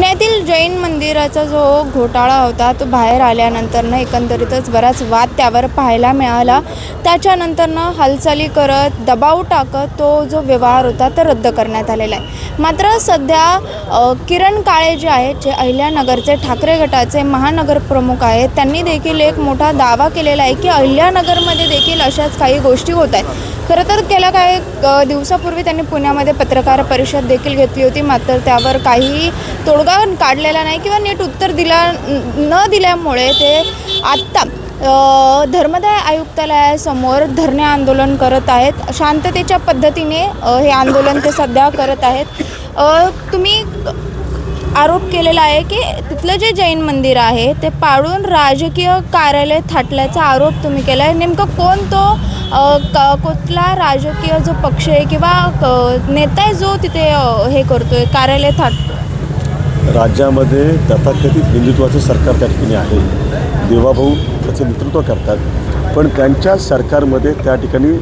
पुण्यातील जैन मंदिराचा जो घोटाळा होता तो बाहेर आल्यानंतरनं एकंदरीतच बराच वाद त्यावर पाहायला मिळाला. त्याच्यानंतरनं हालचाली करत दबाव टाकत तो जो व्यवहार होता तो रद्द करण्यात आलेला आहे. मात्र सध्या किरण काळे जे आहेत जे अहिल्यानगरचे ठाकरे गटाचे महानगर प्रमुख आहेत त्यांनी देखील एक मोठा दावा केलेला आहे की अहिल्यानगरमध्ये देखील अशाच काही गोष्टी होत आहेत. खरं तर गेल्या काही दिवसापूर्वी त्यांनी पुण्यामध्ये पत्रकार परिषद देखील घेतली होती मात्र त्यावर काही तोडगा काढलेला नाही किंवा नीट उत्तर दिला न दिल्यामुळे ते आत्ता धर्मदाय आयुक्तालयासमोर धरणे आंदोलन करत आहेत. शांततेच्या पद्धतीने हे आंदोलन ते सध्या करत आहेत. तुम्ही आरोप केलेला आहे की तिथलं जे जैन मंदिर आहे ते पाडून राजकीय कार्यालय थाटल्याचा आरोप तुम्ही केला आहे नेमकं कोण तो क कुठला राजकीय जो पक्ष आहे किंवा क- नेता आहे जो तिथे हे हे करतोय कार्यालय थाटतो राज्यामध्ये तथाकथित हिंदुत्वाचं सरकार त्या ठिकाणी आहे. देवाभाऊ त्याचं नेतृत्व करतात. पण त्यांच्या सरकारमध्ये त्या ठिकाणी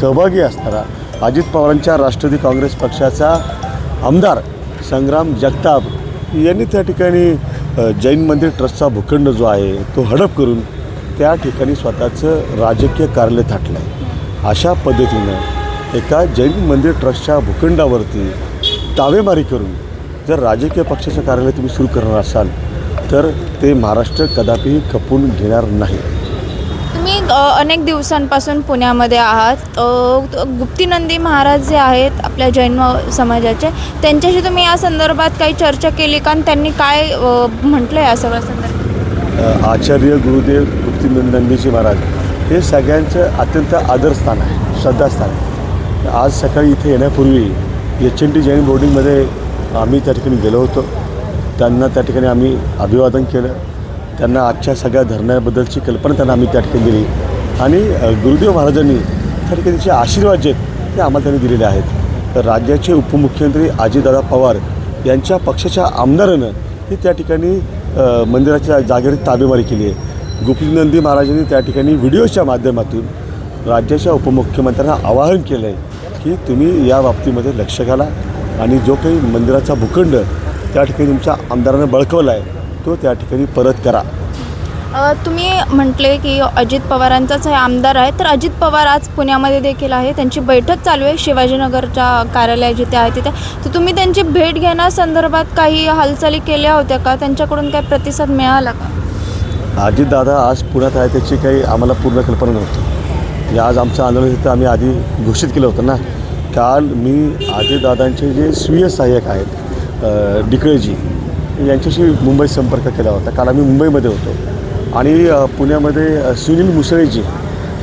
सहभागी असणारा अजित पवारांच्या राष्ट्रवादी काँग्रेस पक्षाचा आमदार संग्राम जगताप यांनी त्या ठिकाणी जैन मंदिर ट्रस्टचा भूखंड जो आहे तो हडप करून त्या ठिकाणी स्वतःचं राजकीय कार्यालय थाटलं आहे अशा पद्धतीनं एका जैन मंदिर ट्रस्टच्या भूखंडावरती तावेमारी करून जर राजकीय पक्षाचं कार्यालय तुम्ही सुरू करणार असाल तर ते महाराष्ट्र कदापिही खपून घेणार नाही. तुम्ही अनेक दिवसांपासून पुण्यामध्ये आहात. गुप्तीनंदी महाराज जे आहेत आपल्या जैन समाजाचे त्यांच्याशी तुम्ही या संदर्भात काही चर्चा केली का? त्यांनी काय म्हटलं या सगळ्या संदर्भात? आचार्य गुरुदेव गुप्तीनंदनंदीजी महाराज हे सगळ्यांचं अत्यंत आदरस्थान आहे श्रद्धास्थान आहे. आज सकाळी इथे येण्यापूर्वी एच एन टी जैन बोर्डिंगमध्ये आम्ही त्या ठिकाणी गेलो होतो. त्यांना त्या ठिकाणी आम्ही अभिवादन केलं. त्यांना आजच्या सगळ्या धरण्याबद्दलची कल्पना त्यांना आम्ही त्या ठिकाणी दिली. आणि गुरुदेव महाराजांनी त्या ठिकाणी जे आशीर्वाद जे आहेत ते आम्हाला त्यांनी दिलेले आहेत. तर राज्याचे उपमुख्यमंत्री अजितदादा पवार यांच्या पक्षाच्या आमदारानं ही त्या ठिकाणी मंदिराच्या जागेवर ताबेमारी केली आहे. गोपीनंदी महाराजांनी त्या ठिकाणी व्हिडिओच्या माध्यमातून राज्याच्या उपमुख्यमंत्र्यांना आवाहन केलं आहे की तुम्ही या बाबतीमध्ये लक्ष घाला. आणि जो काही मंदिराचा भूखंड त्या ठिकाणी तुमच्या आमदारानं बळकवला आहे तो त्या ठिकाणी परत करा. तुम्ही म्हटले की अजित पवारांचाच हे आमदार आहे तर अजित पवार आज पुण्यामध्ये देखील आहे त्यांची बैठक चालू आहे शिवाजीनगरच्या कार्यालय जिथे आहे तिथे. तर तुम्ही त्यांची भेट घेण्यासंदर्भात काही हालचाली केल्या होत्या का? त्यांच्याकडून काही प्रतिसाद मिळाला का? अजितदादा आज पुण्यात आहे त्याची काही आम्हाला पूर्ण कल्पना नव्हती. आज आमचं आंदोलन तिथं आम्ही आधी घोषित केलं होतं ना. काल मी आजीदादांचे जे स्वीय सहाय्यक आहेत डिकळेजी यांच्याशी मुंबईत संपर्क केला होता. काल आम्ही मुंबईमध्ये होतो. आणि पुण्यामध्ये सुनील मुसळेजी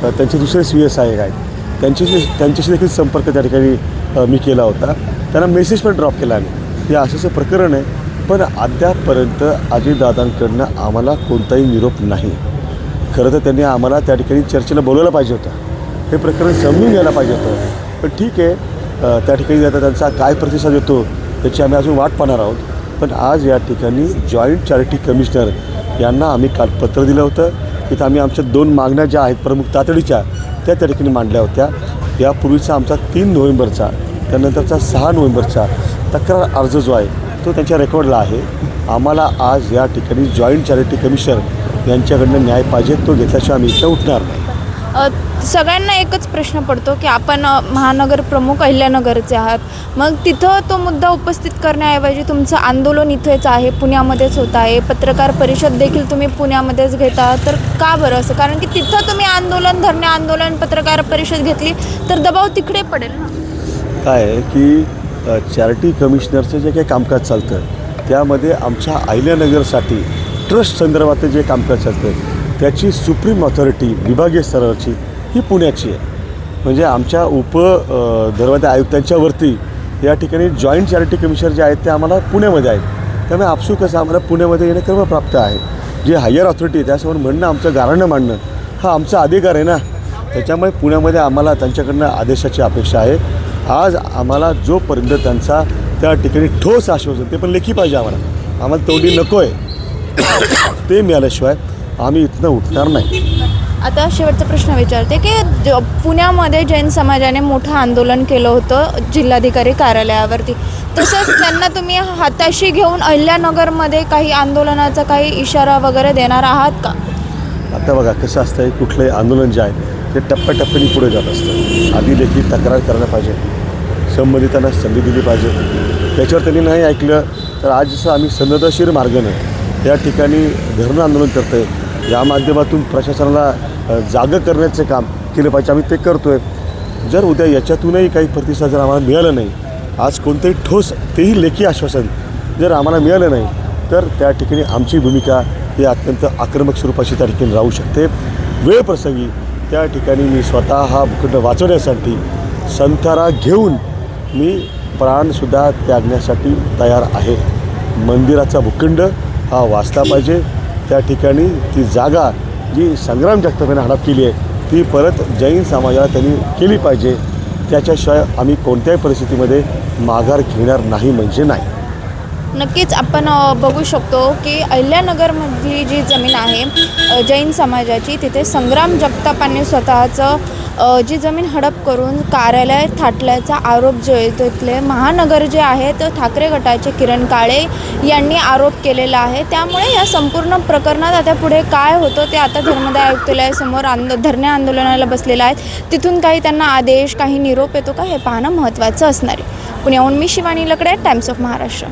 त्यांचे दुसरे स्वीय सहाय्यक आहेत. त्यांच्याशी त्यांच्याशी देखील संपर्क त्या ठिकाणी मी केला होता. त्यांना मेसेज पण ड्रॉप केला आम्ही. हे असं असं प्रकरण आहे. पण अद्यापपर्यंत आजीदादांकडनं आम्हाला कोणताही निरोप नाही. खरं तर त्यांनी आम्हाला त्या ठिकाणी चर्चेला बोलवलं पाहिजे होतं. हे प्रकरण समजून घ्यायला पाहिजे होतं. पण ठीक आहे त्या ठिकाणी आता त्यांचा काय प्रतिसाद येतो त्याची आम्ही अजून वाट पाहणार आहोत. पण आज या ठिकाणी जॉईंट चॅरिटी कमिशनर यांना आम्ही काल पत्र दिलं होतं. तिथं आम्ही आमच्या दोन मागण्या ज्या आहेत प्रमुख तातडीच्या त्या त्या ठिकाणी मांडल्या होत्या. यापूर्वीचा आमचा तीन नोव्हेंबरचा त्यानंतरचा सहा नोव्हेंबरचा तक्रार अर्ज जो आहे तो त्यांच्या रेकॉर्डला आहे. आम्हाला आज या ठिकाणी जॉईंट चॅरिटी कमिशनर यांच्याकडनं न्याय पाहिजे तो घेतल्याशिवाय आम्ही इथं उठणार नाही. सगळ्यांना एकच प्रश्न पडतो की आपण महानगर प्रमुख अहिल्यानगरचे आहात. मग तिथं तो मुद्दा उपस्थित करण्याऐवजी तुमचं आंदोलन इथेच आहे पुण्यामध्येच होत आहे. पत्रकार परिषद देखील तुम्ही पुण्यामध्येच घेता. तर का बरं असं? कारण की तिथं तुम्ही आंदोलन धरणे आंदोलन पत्रकार परिषद घेतली तर दबाव तिकडे पडेल ना? काय की चॅरिटी कमिशनरचं जे काही कामकाज चालतं त्यामध्ये आमच्या अहिल्यानगरसाठी ट्रस्ट संदर्भातलं जे कामकाज चालतं त्याची सुप्रीम ऑथॉरिटी विभागीय स्तरावरची ही पुण्याची आहे. म्हणजे आमच्या उप अ, धर्मादाय आयुक्तांच्या वरती या ठिकाणी जॉईंट चॅरिटी कमिशनर जे आहेत ते आम्हाला पुण्यामध्ये आहेत. त्यामुळे आपसूक कसं आम्हाला पुण्यामध्ये येणं क्रमप्राप्त आहे. जे हायर ऑथॉरिटी आहे त्यासमोर म्हणणं आमचं गाऱ्हाणं मांडणं हा आमचा अधिकार आहे ना? त्याच्यामुळे पुण्यामध्ये आम्हाला त्यांच्याकडनं आदेशाची अपेक्षा आहे. आज आम्हाला जोपर्यंत त्यांचा त्या ठिकाणी ठोस आश्वासन ते पण लेखी पाहिजे आम्हाला. आम्हाला तोंडी नको आहे ते मिळाल्याशिवाय आम्ही इथनं उठणार नाही. आता शेवटचा प्रश्न विचारते की ज- पुण्यामध्ये जैन समाजाने मोठं आंदोलन केलं होतं जिल्हाधिकारी कार्यालयावरती. तसंच त्यांना तुम्ही हाताशी घेऊन अहिल्यानगरमध्ये काही आंदोलनाचा काही इशारा वगैरे देणार आहात का? आता बघा कसं असतं कुठलंही आंदोलन जे आहे ते टप्प्याटप्प्याने पुढे जात असतं. आधी लेखी तक्रार करायला पाहिजे. संबंधितांना संधी दिली पाहिजे. त्याच्यावर त्यांनी नाही ऐकलं तर आज जसं आम्ही संवेदनशील मार्गाने या ठिकाणी धरणं आंदोलन करतो आहे या माध्यमातून प्रशासनाला जागं करण्याचं काम केलं पाहिजे. आम्ही ते करतो आहे जर उद्या याच्यातूनही काही प्रतिसाद जर आम्हाला मिळाला नाही आज कोणतंही ठोस तेही लेखी आश्वासन जर आम्हाला मिळालं नाही तर त्या ठिकाणी आमची भूमिका ही अत्यंत आक्रमक स्वरूपाची त्या ठिकाणी राहू शकते. वेळप्रसंगी त्या ठिकाणी मी स्वतः हा भूखंड वाचवण्यासाठी संथारा घेऊन मी प्राणसुद्धा त्यागण्यासाठी तयार आहे. मंदिराचा भूखंड हा वाचला पाहिजे. त्या ठिकाणी ती जागा जी संग्राम जगतापाने हडप केली आहे ती परत जैन समाजाला त्यांनी केली पाहिजे. त्याच्याशिवाय आम्ही कोणत्याही परिस्थितीमध्ये माघार घेणार नाही म्हणजे नाही. नक्कीच आपण बघू शकतो की अहिल्यानगरमधली जी जमीन आहे जैन समाजाची तिथे संग्राम जगतापांनी स्वतःचं जी जमीन हडप करून कार्यालय थाटल्याचा आरोप जो आहे तो इथले महानगर जे आहेत ठाकरे गटाचे किरण काळे यांनी आरोप केलेला आहे. त्यामुळे या संपूर्ण प्रकरणात आता पुढे काय होतं ते आता धर्मदाय आयुक्तालयासमोर आंदो धरणे आंदोलनाला बसलेलं आहेत तिथून काही त्यांना आदेश काही निरोप येतो का हे पाहणं महत्त्वाचं असणार आहे. पुण्याहून मी शिवानी लकडे टाइम्स ऑफ महाराष्ट्र